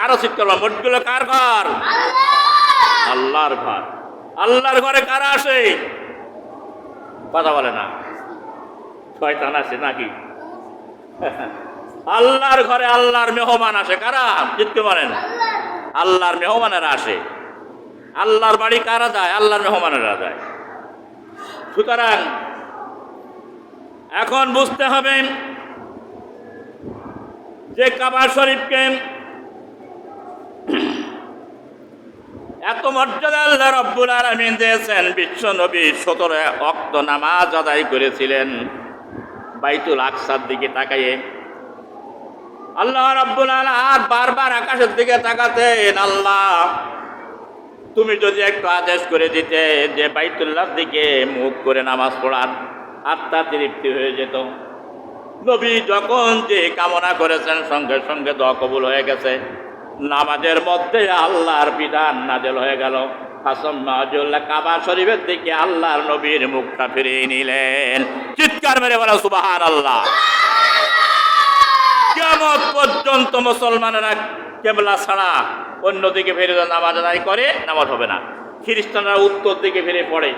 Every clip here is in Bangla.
আরও চিৎকার করব মসজিদগুলো কার ঘর? আল্লাহর ঘর। আল্লাহর ঘরে কারা আসে? কথা বলে না। শয়তান আসে নাকি? আল্লাহর ঘরে আল্লাহর মেহমান আসে, কারা? জিতকে পারেন আল্লাহর মেহমানেরা আসে। আল্লাহর বাড়ি কারা যায়? আল্লাহর মেহমানেরা যায়। সুতরাং এখন বুঝতে হবে যে কাবা শরীফকে এত মর্যাদা আল্লাহ রব্বুল আলমিন দিয়েছেন, বিশ্ব নবী সতেরো অক্ত নামাজ আদায় করেছিলেন বাইতুল আকসার দিকে তাকাইয়ে। আল্লাহ রব্বুল আলহাত বারবার আকাশের দিকে তাকাতেন, আল্লাহ, তুমি যদি একটু আদেশ করে দিতে যে বাইতুল্লাহর দিকে মুখ করে নামাজ পড়ার আত্মা তৃপ্তি হয়ে যেত। নবী যখন যে কামনা করেছেন, সঙ্গে সঙ্গে দোয়া কবুল হয়ে গেছে। নামাজের মধ্যে আল্লাহর বিধান নাজেল হয়ে গেল। হাসম্মাজুল্লাহ কাবা শরীফের দিকে আল্লাহর নবীর মুখটা ফিরিয়ে নিলেন। চিৎকার মেরে বলো সুবাহান আল্লাহ কেমন পর্যন্ত মুসলমানেরা কেবলা ছাড়া অন্যদিকে ফিরে নামাজ আদায় করে, নামাজ হবে না। খ্রিস্টানরা উত্তর দিকে ফিরে পড়ে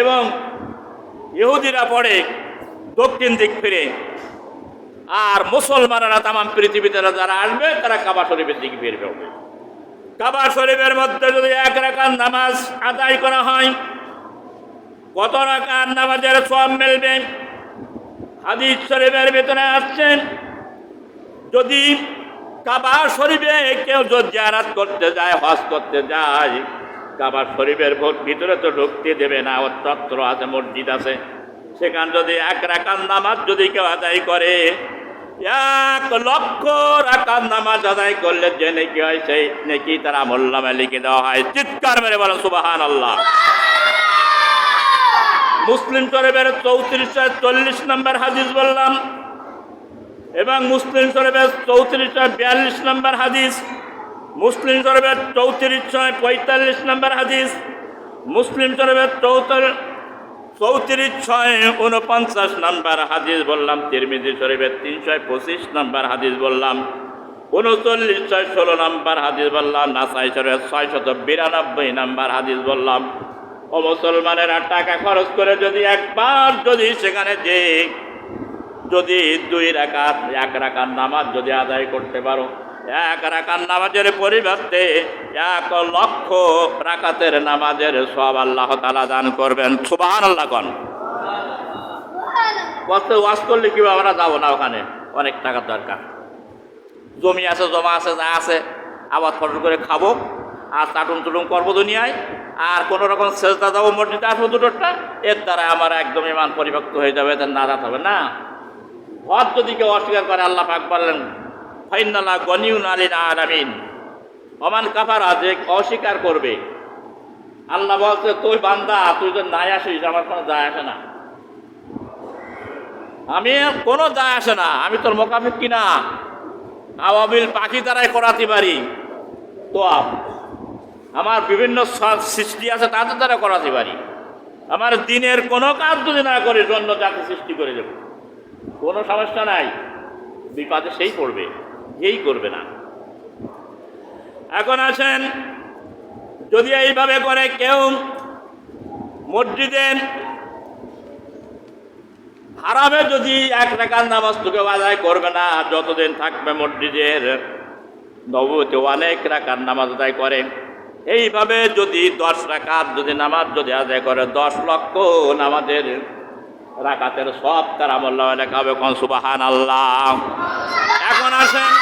এবং ইহুদিরা পড়ে দক্ষিণ দিক ফিরে। আর মুসলমানেরা তামাম পৃথিবীতে যারা আসবে, তারা কাবা শরীফের দিকে ফিরবে হবে কাবা শরীফের মধ্যে যদি এক রাকাত নামাজ আদায় করা হয়, কত রাকাত নামাজের সব মিলবে? হাদিস শরীফের ভিতরে আসছেন যদি কাবা শরীফে কেউ যদি জিয়ারাত করতে যায়, হজ করতে যায়, কাবা শরীফের ভিতরে তো ঢুকতে দেবে না চত্র আছে, মসজিদ আছে। সেখান যদি এক রাকাত নামাজ যদি কেউ আদায় করে এক লক্ষ রাকাত নামাজ আদায় করলে যে নেকি হয়, সেই নেকি তারা মোল্লামে লিখে দেওয়া হয়। চিৎকার মেরে বলেন সুবাহান আল্লাহ মুসলিম শরীফের চৌত্রিশশো চল্লিশ নম্বর হাদিস বললাম, এবং মুসলিম শরীফের চৌত্রিশশো বিয়াল্লিশ নম্বর হাদিস, মুসলিম শরীফের চৌত্রিশশো পঁয়তাল্লিশ নম্বর হাদিস, মুসলিম শরীফের চৌত্র চৌত্রিশ ছয় উনপঞ্চাশ নম্বর হাদিস বললাম, তিরমিজি শরীফের তিনশো পঁচিশ নাম্বার হাদিস বললাম উনচল্লিশ ছয় ষোলো নম্বর হাদিস বললাম, নাসাই শরীফের ছয় শত বিরানব্বই নাম্বার হাদিস বললাম। ও মুসলমানেরা টাকা খরচ করে যদি একবার যদি সেখানে যে যদি দুই রাকাত, এক রাকাত নামাজ যদি আদায় করতে পারো এক রাকাত নামাজের পরিবর্তে এক লক্ষ রাকাতের নামাজের সব আল্লাহ তালা দান করবেন। সুবাহান আল্লাহ কন। কত ওয়াজ করলে কি আমরা যাব না ওখানে। অনেক টাকার দরকার। জমি আছে, জমা আছে, যা আছে আবার ফসল করে খাব, আর চাটুন টুটুন করব দুনিয়ায়, আর কোনো রকম সেজদা যাব মসজিদে আসব দুটোটা এর দ্বারা আমার একদম ইমান পরিপক্ত হয়ে যাবে তার নাজাত হবে না। হজ যদি কেউ অস্বীকার করে, আল্লাহ পাক বললেন ফাইনাল্লাহ গনিউন আলীন আলামিন। অমান কাফারা যে অস্বীকার করবে। আল্লাহ বলছে, তুই বান্দা, তুই তো নাই আসিস, আমার কোনো যায় আসে না। আমি কোনো যায় আসে না, আমি তোর মোকাবিক কিনা? আওয়াবিল পাখি দ্বারাই করাতে পারি। তো আমার বিভিন্ন সৃষ্টি আছে, তাদের দ্বারা করাতে পারি। আমার দিনের কোনো কাজ যদি না করে জন্য জাতি সৃষ্টি করে দেবো। কোনো সমস্যা নাই। বিপাদে সেই পড়বে। যেই করবে না। এখন আছেন যদি এইভাবে করে কেউ মসজিদে হারামে যদি এক টাকার নামাজ তোকে আদায় করবে না, যতদিন থাকবে মসজিদের নবতে অনেক রাকার নামাজ আদায় করে। এইভাবে যদি দশ রাকাত যদি নামাজ যদি আদায় করে, দশ লক্ষ নামাজের রাকাতের সব তার আমল্লাহ লেখা হবে কোন সুবাহান আল্লাহ এখন আসেন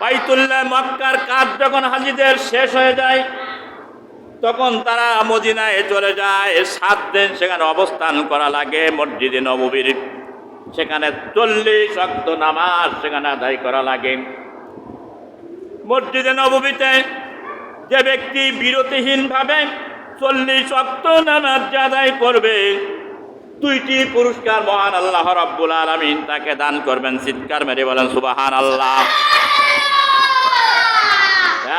বাইতুল্লাহ মক্কার কাজ যখন হাজিদের শেষ হয়ে যায়, তখন তারা মদিনায় চলে যায়। সাত দিন সেখানে অবস্থান করা লাগে মসজিদে নববীর। সেখানে চল্লিশ অক্ত নামাজ সেখানে আদায় করা লাগে। মসজিদে নববীতে যে ব্যক্তি বিরতিহীনভাবে চল্লিশ অক্ত নামাজ আদায় করবে, দুইটি পুরস্কার মহান আল্লাহ রব্বুল আলমিন তাকে দান করবেন। চিৎকার মেরে বলেন সুবাহান আল্লাহ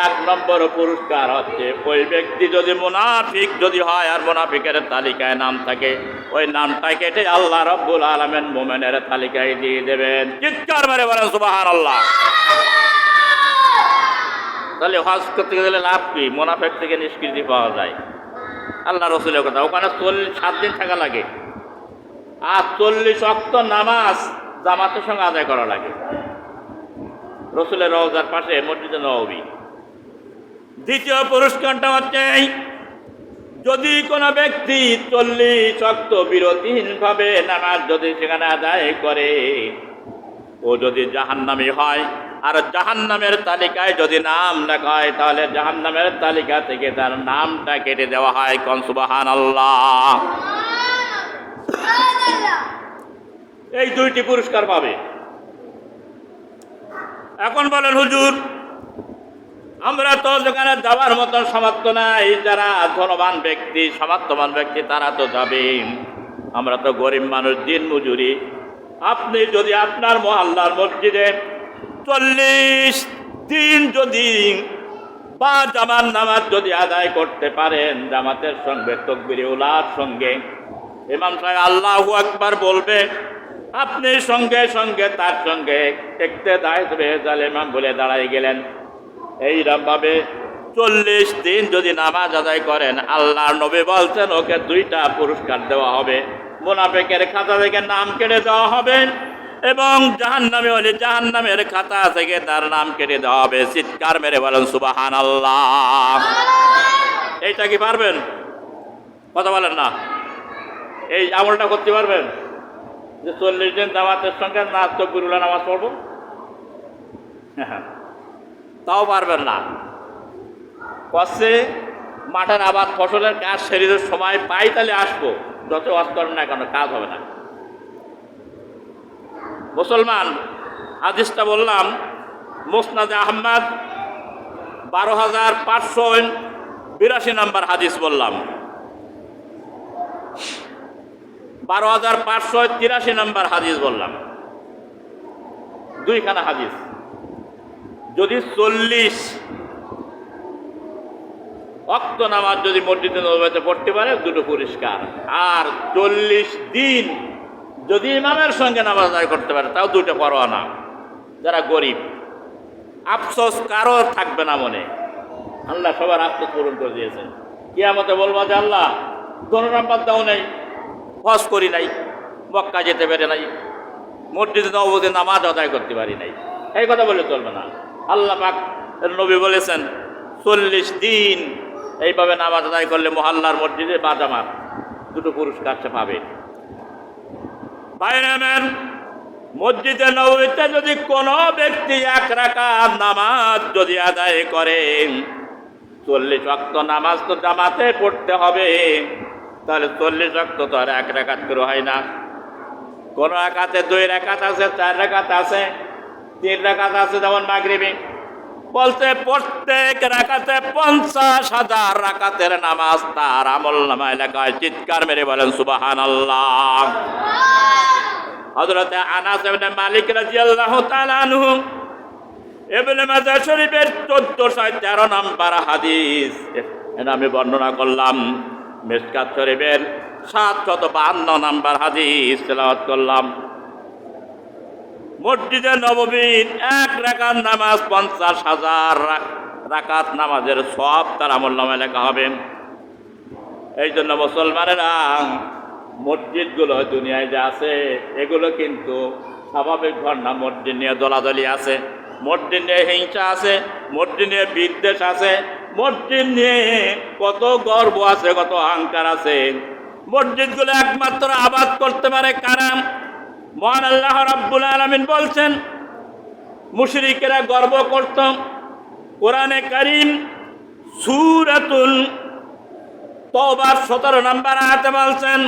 এক নম্বর পুরস্কার হচ্ছে, ওই ব্যক্তি যদি মুনাফিক যদি হয় আর মুনাফিকের তালিকায় নাম থাকে, ওই নামটা কেটে আল্লাহ রব্বুল আলমেন মোমেনের তালিকায় দিয়ে দেবেন। চিৎকার মেরে বলেন সুবাহান আল্লাহ তাহলে হজ করতে গেলে লাভ কি? মোনাফেক থেকে নিষ্কৃতি পাওয়া যায়। আল্লাহ রসুলের কথা, ওখানে চল্লিশ, সাত দিন থাকা লাগে। আর চল্লিশ অক্ত নামাজ জামাতের সঙ্গে আদায় করা লাগে। রসুলের রওজার পাশে মসজিদে নবী দ্বিতীয় পুরস্কারটা হচ্ছে যদি কোনো ব্যক্তি চল্লিশ অক্ত বিরতিহীনভাবে নামাজ যদি সেখানে আদায় করে, ও যদি জাহান্নামি হয়, আর জাহান্নামের তালিকায় যদি নাম লেখা হয়, তাহলে জাহান্নামের তালিকা থেকে তার নামটা কেটে দেওয়া হয় কনসুবাহান আল্লাহ এই দুইটি পুরস্কার পাবে। এখন বলেন হুজুর আমরা তো যেখানে যাওয়ার মতো সামর্থ্য নাই, যারা ধনবান ব্যক্তি, সামর্থ্যবান ব্যক্তি, তারা তো যাবে। আমরা তো গরিব মানুষ, দিন মজুরি। আপনি যদি আপনার মহল্লার মসজিদে চল্লিশ দিন যদি বা জামার নামাজ যদি আদায় করতে পারেন, জামাতের সঙ্গে, তকবিরে উলার সঙ্গে, ইমাম সাহেব আল্লাহ একবার বলবে, আপনি সঙ্গে সঙ্গে, তার সঙ্গে দেখতে দায়িত্ব জাল ইমাম বলে দাঁড়াই গেলেন। এইরকমভাবে চল্লিশ দিন যদি নামাজ আদায় করেন, আল্লাহর নবী বলছেন, ওকে দুইটা পুরস্কার দেওয়া হবে। মোনাফেকের খাতা থেকে নাম কেটে দেওয়া হবে এবং জাহান নামে হলে জাহান নামের খাতা থেকে তার নাম কেটে দেওয়া হবে। চিৎকার মেরে বলেন সুবাহান আল্লাহ এইটা কি পারবেন? কথা বলেন না। এই আমলটা করতে পারবেন? যে চল্লিশ দিন জামাতের সঙ্গে না তো গুরুলা নামাজ পড়ব? তাও পারবেন না। কষে মাঠের আবাদ ফসলের কাজ শরীরের সময় পাই তাহলে আসব। যত ওয়াজ করেন না কেন, কাজ হবে না। মুসলমান, হাদিসটা বললাম, মোসনাদ আহমদ, বারো হাজার পাঁচশো বিরাশি নাম্বার হাদিস বললাম। বারো হাজার পাঁচশো তিরাশি নাম্বার হাদিস বললাম। দুইখানা হাদিস। যদি চল্লিশ অক্ত নামাজ যদি মসজিদে নবীতে পড়তে পারে, দুটো পরিষ্কার। আর চল্লিশ দিন যদি ইমামের সঙ্গে নামাজ আদায় করতে পারে, তাও দুটো পরোয়া না। যারা গরিব, আফসোস কারও থাকবে না মনে। আল্লাহ সবার আফসোস পূরণ করে দিয়েছেন কিয়ামতে বলব যে আল্লাহ নাম্বার দাও নেই, হজ করি নাই মক্কা যেতে পারে নাই, মসজিদে নবদে নামাজ আদায় করতে পারি নাই। এই কথা বলে চলবে না। আল্লাহ পাক নবী বলেছেন, চল্লিশ দিন এইভাবে নামাজ আদায় করলে মহল্লার মসজিদে বা জামাত দুটো পুরস্কার সে পাবে। মসজিদে নবীতে যদি কোনো ব্যক্তি এক রাকাত নামাজ যদি আদায় করে, চল্লিশ অক্ত নামাজ তো জামাতে পড়তে হবে, তাহলে চল্লিশ অক্ত তো আর এক রাকাত করে হয় না। কোনো একাতে দুই রেখাত আছে, চার রেখাত আছে তিন রেখাত আছে যেমন মাগরিবি। বলতে প্রত্যেক রাকাতে পঞ্চাশ হাজার রাকাতের নামাজ তার আমল নামায় লেখায়। চিৎকার মেরে বলেন সুবাহান আল্লাহ হজরতে আনাস ইবনে মালিক রাদিয়াল্লাহু তাআলা আনহু, ইবনে মাজাহ শরীফের 1413 নাম্বার হাদিস। এটা আমি বর্ণনা করলাম, মিসকাত শরীফের 752 নাম্বার হাদিস, তেলাওয়াত করলাম। মসজিদে নববীর এক রাকাত নামাজ পঞ্চাশ হাজার রাকাত নামাজের সব তার আমল নামে লেখা হবে। এই জন্য মুসলমানেরা মসজিদগুলো দুনিয়ায় যে আছে, এগুলো কিন্তু স্বাভাবিক ঘটনা মসজিদ নিয়ে দলাদলি আছে, মসজিদ নিয়ে হিংসা আছে, মসজিদ নিয়ে বিদ্বেষ আছে, মসজিদ নিয়ে কত গর্ব আছে, কত অহংকার আছে। মসজিদগুলো একমাত্র আবাদ করতে পারে কারাম মহান আল্লাহ রাব্বুল আলমিন বলছেন, মুশরিকেরা গর্ব করত। কোরআনে করিম সুরাতুল তোবার সতেরো নম্বর আয়াতে বলছেন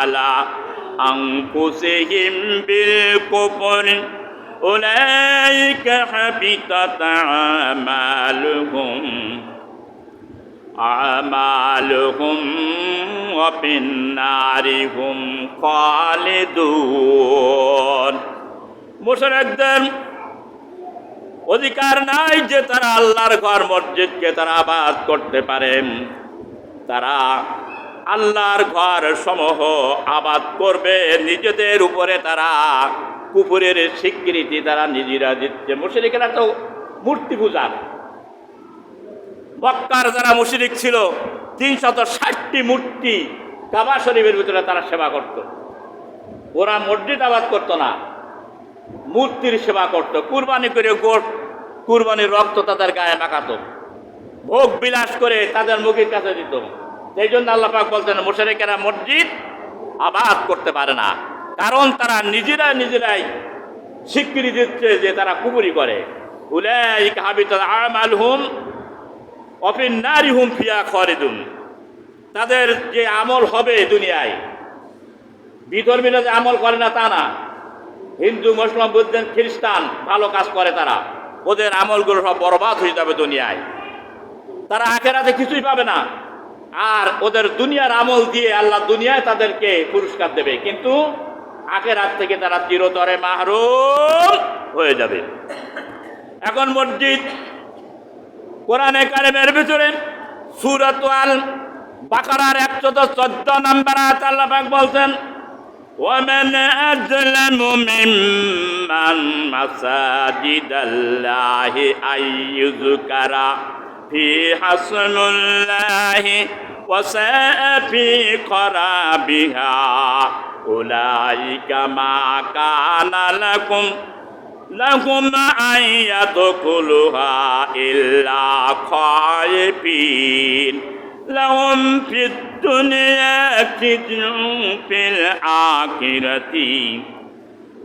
আলা আনফুসিহিম বিল কুফরি। أولئك حبطت أعمالهم أعمالهم وفي النار هم خالدون মুশরিকদের অধিকার নাই যে তারা আল্লাহর ঘর মসজিদকে তারা আবাদ করতে পারেন তারা আল্লাহর ঘর সমূহ আবাদ করবে নিজেদের উপরে তারা কুপুরের স্বীকৃতি তারা নিজেরা দিচ্ছে। মুশরিকেরা তো মূর্তি পূজা। মক্কার যারা মুশরিক ছিল, তিনশত ষাটটি মূর্তি কাবা শরীফের ভিতরে তারা সেবা করত। ওরা মসজিদ আবাদ করতো না, মূর্তির সেবা করত। কুরবানি করে গোট, কুরবানির রক্ত তাদের গায়ে মাখাতো। ভোগ বিলাস করে তাদের মুখের কাছে দিত। সেই জন্য আল্লাহ পাক বলতেন, মুশারিকেরা মসজিদ আবাদ করতে পারে না। কারণ তারা নিজেরা নিজেরাই স্বীকৃতি দিচ্ছে যে তারা কুবুরি করে। ফিয়া তাদের যে আমল হবে দুনিয়ায়, বিধর্মীরা যে আমল করে না তা না। হিন্দু, মুসলিম বুদ্ধ খ্রিস্টান ভালো কাজ করে তারা। ওদের আমলগুলো সব বরবাদ হয়ে যাবে দুনিয়ায়। তারা আখেরাতে কিছুই পাবে না। আর ওদের দুনিয়ার আমল দিয়ে আল্লাহ দুনিয়ায় তাদেরকে পুরস্কার দেবে। কিন্তু আখেরাত থেকে তারা চিরতরে মাহরুম হয়ে যাবে এখন মসজিদ কোরআনে কারিমের ভিতরে সুরত আল বাকারার একশো চোদ্দ নম্বর আয়াত আল্লাহ পাক বলছেন ومن أظلم ممن مساجد الله أن يذكر فيها اسم الله وساء في قرابها أولئك ما كان لكم لهم أن يدخلها إلا خائفين لهم في الدنيا خزي في الآخرة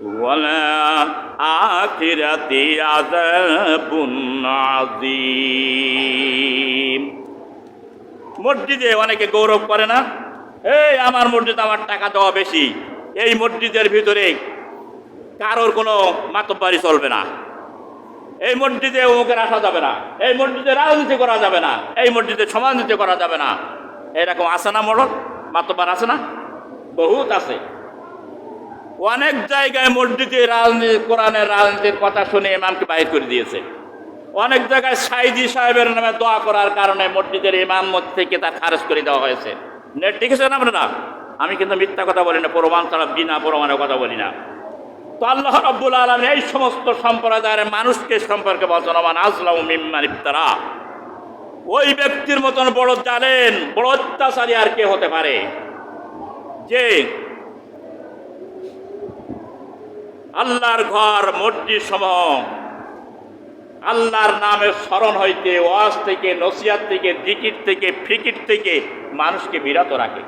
ولا آخرة عذاب عظيم মসজিদে অনেকে গৌরব করে না এই, আমার মসজিদ আমার টাকা দেওয়া বেশি। এই মসজিদের ভিতরে কারোর কোনো মাতব্বারি চলবে না। এই মসজিদে অমুকের আসা যাবে না। এই মসজিদে রাজনীতি করা যাবে না। এই মসজিদে সমাজনীতি করা যাবে না। এরকম আছে না মরল মাতব্বার আছে না? বহুত আছে। অনেক জায়গায় মসজিদে রাজনীতি, কোরআনের রাজনীতির কথা শুনে ইমামকে বাইর করে দিয়েছে। অনেক জায়গায় সাইদি সাহেবের নামে দোয়া করার কারণে মসজিদের ইমাম থেকে তা খারেজ করে দেওয়া হয়েছে। নেট দেখেছেন আপনারা আমি কিন্তু মিথ্যা কথা বলি না, প্রমাণ ছাড়া বিনা প্রমাণের কথা বলি না। তো আল্লাহ রব্বুল আলম এই সমস্ত সম্প্রদায়ের মানুষকে সম্পর্কে বলছেন আমার আজলাম মিম্মান ইফতারা। ওই ব্যক্তির মতন বড় জানেন বড় অত্যাচারী আর কে হতে পারে? যে আল্লাহর ঘর মসজিদ সমূহ আল্লাহর নামের স্মরণ হইতে, ওয়াজ থেকে নসিয়াত থেকে দিকির থেকে, ফিকির থেকে মানুষকে বিরত রাখে।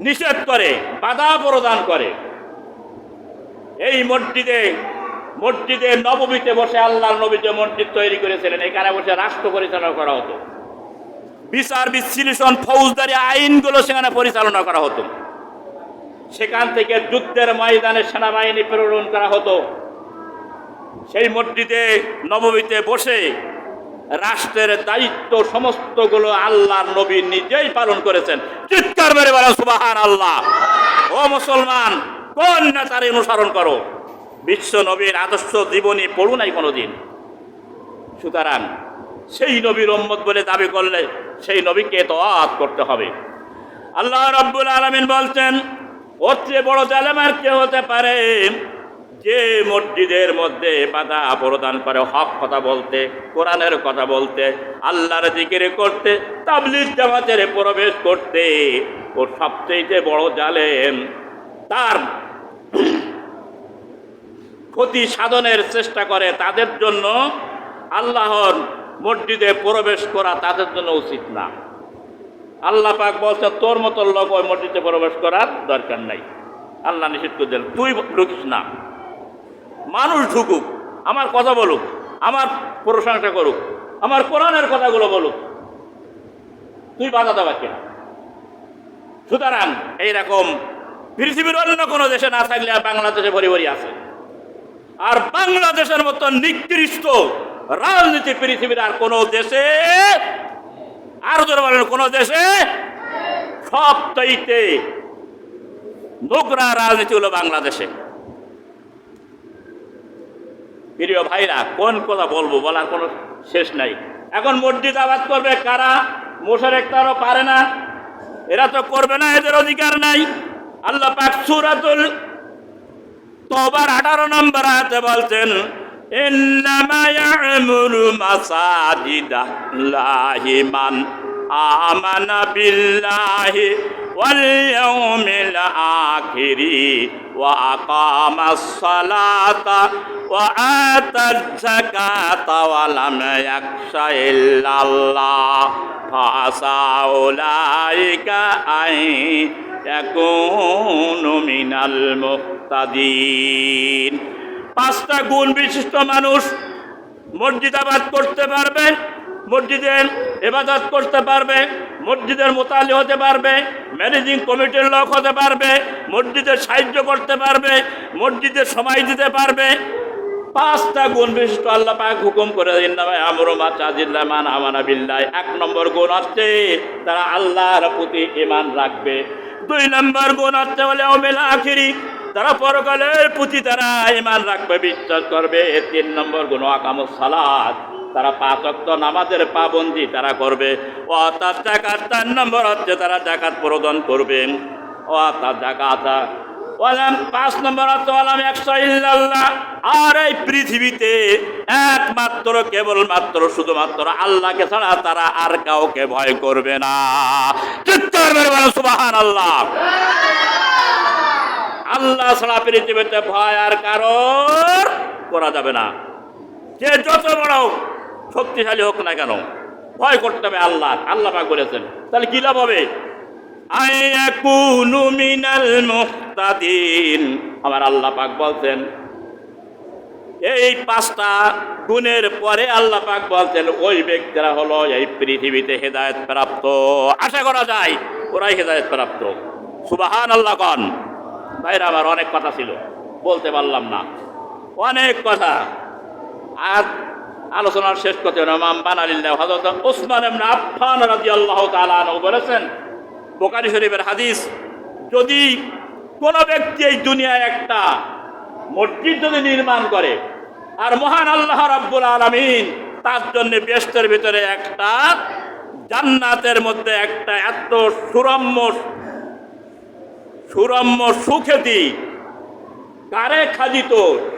নিষেধ করে, বাধা প্রদান করে। এই মসজিদে মসজিদে নবমীতে বসে আল্লাহর নবী যে মসজিদ তৈরি করেছিলেন, এখানে বসে রাষ্ট্র পরিচালনা করা হতো। বিচার, বিশ্লেষণ, ফৌজদারি আইনগুলো সেখানে পরিচালনা করা হতো। সেখান থেকে যুদ্ধের ময়দানে সেনাবাহিনী প্রেরণ করা হতো। সেই মসজিদে নবমীতে বসে রাষ্ট্রের দায়িত্ব সমস্তগুলো আল্লাহর নবী নিজেই পালন করেছেন। চিৎকার মেরে বলেন সুবাহান আল্লাহ ও মুসলমান, কোন নেতার অনুসরণ করো? বিশ্ব নবীর আদর্শ জীবনী পড়ু নাই কোনোদিন। সুতরাং সেই নবীর উম্মত বলে দাবি করলে সেই নবীকে তোয়াত করতে হবে। আল্লাহ রব্বুল আলমিন বলছেন, ওর চেয়ে বড় জালেমার কে হতে পারে? যে মসজিদের মধ্যে বাধা প্রদান করে হক কথা বলতে, কোরআনের কথা বলতে, আল্লাহর জিকির করতে, তাবলিগ জামাতের প্রবেশ করতে ওর সবচেয়ে বড় জালেম তার ক্ষতি সাধনের চেষ্টা করে তাদের জন্য আল্লাহর মসজিদে প্রবেশ করা তাদের জন্য উচিত না। আল্লাহ পাক বলছে তোর মতো লোক ওই মসজিদে প্রবেশ করার দরকার নাই। আল্লাহ নিষেধ করে দিল তুই ঢুকিস না। মানুষ ঢুকুক, আমার কথা বলুক, আমার প্রশংসা করুক, আমার কোরআনের কথাগুলো বলুক। তুই বাধা দেওয়া কেনা? সুতরাং এইরকম পৃথিবীর অন্য কোনো দেশে না থাকলে আর বাংলাদেশে ভরি ভরি আছে। আর বাংলাদেশের মতো নিকৃষ্ট রাজনীতি পৃথিবীর আর কোনো দেশে, আর ধরে বলেন কোনো দেশে, সবচাইতে নোংরা রাজনীতি হলো বাংলাদেশে। প্রিয় ভাইরা, কোন কথা বলব বলার কোনো শেষ নাই। এখন মসজিদ আবাদ করবে কারা? মোশারেক তারও পারে না। এরা তো করবে না, এদের অধিকার নাই। আল্লাহ পাক সুরাতুল তোবার আঠারো নম্বর আয়াতে বলছেন, ইন্নামা ইয়ামুরু মাসাজিদাল্লাহি মান ইয়াউমিল আখিরি ওয়া আকামাস সালাতা ওয়া আতাজ যাকাতা ওয়া লাম ইয়াখশা ইল্লাল্লাহ ফাসা উলাইকা আই ইয়াকুনু মিনাল মুহতাদিন পাঁচটা গুণ বিশিষ্ট মানুষ মসজিদ আবাদ করতে পারবে। মসজিদে এবাদত করতে পারবে, মসজিদের মোতালি হতে পারবে, ম্যানেজিং কমিটির লোক হতে পারবে মসজিদের সাহায্য করতে পারবে, মসজিদে সময় দিতে পারবে। পাঁচটা গুণ বিশিষ্ট আল্লাহ পাক হুকুম করে দিন না মান আমানা বিল্লাহ। এক নম্বর গুণ হচ্ছে তারা আল্লাহর প্রতি ইমান রাখবে। দুই নম্বর গুণ হচ্ছে বলে অমেল আখিরি, তারা পরকালের প্রতি তারা ইমান রাখবে, বিশ্বাস করবে। তিন নম্বর গুণ আকামুস সালাত। তারা পাঁচ অক্ত নামাজের পাবন্দি তারা করবে। ও তার জাকাত চার নম্বর হচ্ছে তারা জাকাত প্রদান করবে। ও তার জাকাতা। ওয়ালাম পাঁচ নম্বর হচ্ছে ওয়ালাম একশো ইল্লাল্লাহ। আর এই পৃথিবীতে একমাত্র, কেবলমাত্র, শুধুমাত্র আল্লাহকে ছাড়া তারা আর কাউকে ভয় করবে না। মেরে সুবাহান আল্লাহ আল্লাহ ছাড়া পৃথিবীতে ভয় আর কারোর করা যাবে না। যে যত বড় শক্তিশালী হোক না কেন, ভয় করতে হবে আল্লাহ আল্লাহ পাক বলেছেন। তাহলে কি লাভ হবে? আমার আল্লাহ পাক বলছেন, এই পাঁচটা গুণের পরে আল্লাহ পাক বলছেন, ওই ব্যক্তিরা হলো এই পৃথিবীতে হেদায়েত প্রাপ্ত। আশা করা যায়, ওরাই হেদায়েত প্রাপ্ত। সুবাহান আল্লাহ কন। ভাইরা, আমার অনেক কথা ছিল, বলতে পারলাম না। অনেক কথা। আর আলোচনার শেষ করতে ইমাম বানালিল্লাহ হযরত ওসমান ইবনে আফফান রাদিয়াল্লাহু তাআলা আনহু বলেছেন বোকারি শরীফের হাদিস, যদি কোনো ব্যক্তি এই দুনিয়ায় একটা মসজিদ যদি নির্মাণ করে আর মহান আল্লাহ রাব্বুল আলামিন তার জন্য ব্যস্তের ভিতরে একটা, জান্নাতের মধ্যে একটা এত সুরম্য সুরম্য সুখ্যাতি কারে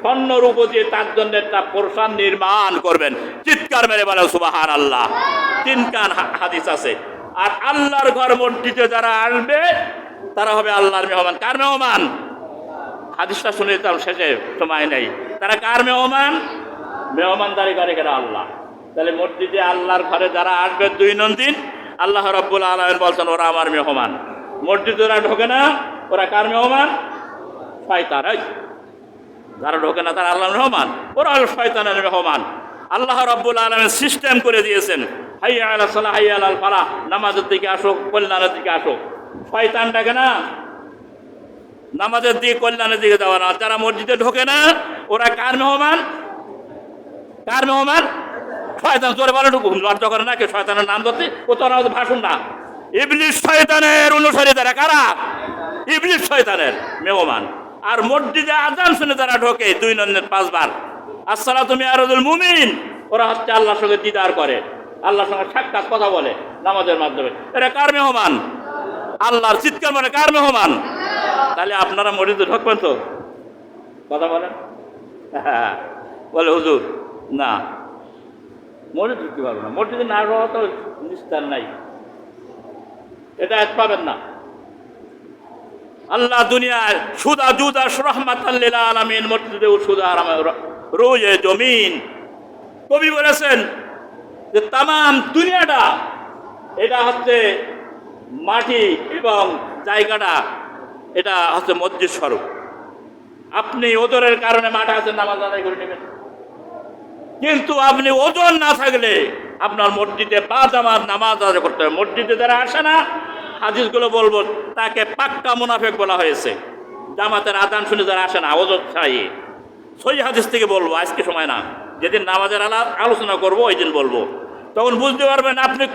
স্বর্ণ রূপ দিয়ে তার জন্য একটা প্রসাদ নির্মাণ করবেন। চিৎকার মেরে বলে সুবাহান আল্লাহ তিন কান হাদিস আছে। আর আল্লাহর ঘর মসজিদে যারা আসবে, তারা হবে আল্লাহর মেহমান। কার মেহমান? হাদিসটা শুনে তার শেষে সময় নেই। তারা কার মেহমান? মেহমানদারি করে কেন আল্লাহ। তাহলে মসজিদে আল্লাহর ঘরে যারা আসবে, দুই দিন, আল্লাহ রব্বুল আলমেন বলছেন, ওরা আমার মেহমান। মসজিদে ওরা ঢোকে না, ওরা কার মেহমান? শয়তান। যারা ঢোকে না তারা আল্লাহ রহমান। ওরা হলো শয়তানের মেহমান আল্লাহ রব্বুল আলমের সিস্টেম করে দিয়েছেন। হাইয়া আল্লাহ সাল্লাহ হাইয়া আল ফালাহ নামাজের দিকে আসো কল্যাণের দিকে আসো শয়তান ডাকে না নামাজের দিকে, কল্যাণের দিকে যাওয়া না। যারা মসজিদে ঢোকে না, ওরা কার মেহমান? কার মেহমান? শয়তান। জোরে বলে ঢুকুন লজ্জা করে না কেউ শয়তানের নাম ধরতে? ও তো আমাদের ভাষণ না। ইবলিশ শয়তানের অনুসারী তারা কারা? ইবলিশ শয়তানের মেহমান। আর মসজিদে আজান শুনে তারা ঢোকে, দুই নন্দের পাঁচবার। আসসালাম তুমি আরদুল মুমিন। ওরা হচ্ছে আল্লাহর সঙ্গে দিদার করে। আল্লাহর সঙ্গে সাক্ষাৎ কথা বলে নামাজের মাধ্যমে। এটা কার মেহমান? আল্লাহর চিৎকার মানে কার মেহমান? তাহলে আপনারা মসজিদে ঢুকবেন তো? কথা বলেন? হ্যাঁ বলে, হুজুর, না। মসজিদ ঢুকতে পারব না। মসজিদে না রওয়া তো নিস্তার নাই। এটা পাবেন না। আল্লাহ দুনিয়ায় সুদা জুদা রহমাত আলমিন, মসজিদে সুদা রোজে জমিন। কবি বলেছেন যে তাম দুনিয়াটা, এটা হচ্ছে মাটি এবং জায়গাটা, এটা হচ্ছে মসজিদ স্বরূপ। আপনি ওজনের কারণে মাঠে আছেন নামাজ আদায় করে নেবেন। কিন্তু আপনি ওজন না থাকলে আপনার মসজিদে বা জামাত নামাজ আদায় করতে হবে। মসজিদে যারা আসে না হাদিসগুলো বলব, তাকে পাক্কা মুনাফেক বলা হয়েছে। জামাতের আদান শুনে যারা আসে না ওজন ছাড়াই সই হাদিস থেকে বলব, আজকে সময় না, যেদিন নামাজের আলা আলোচনা করব, ওই দিন বলব। তখন বুঝতে পারবেন আপনি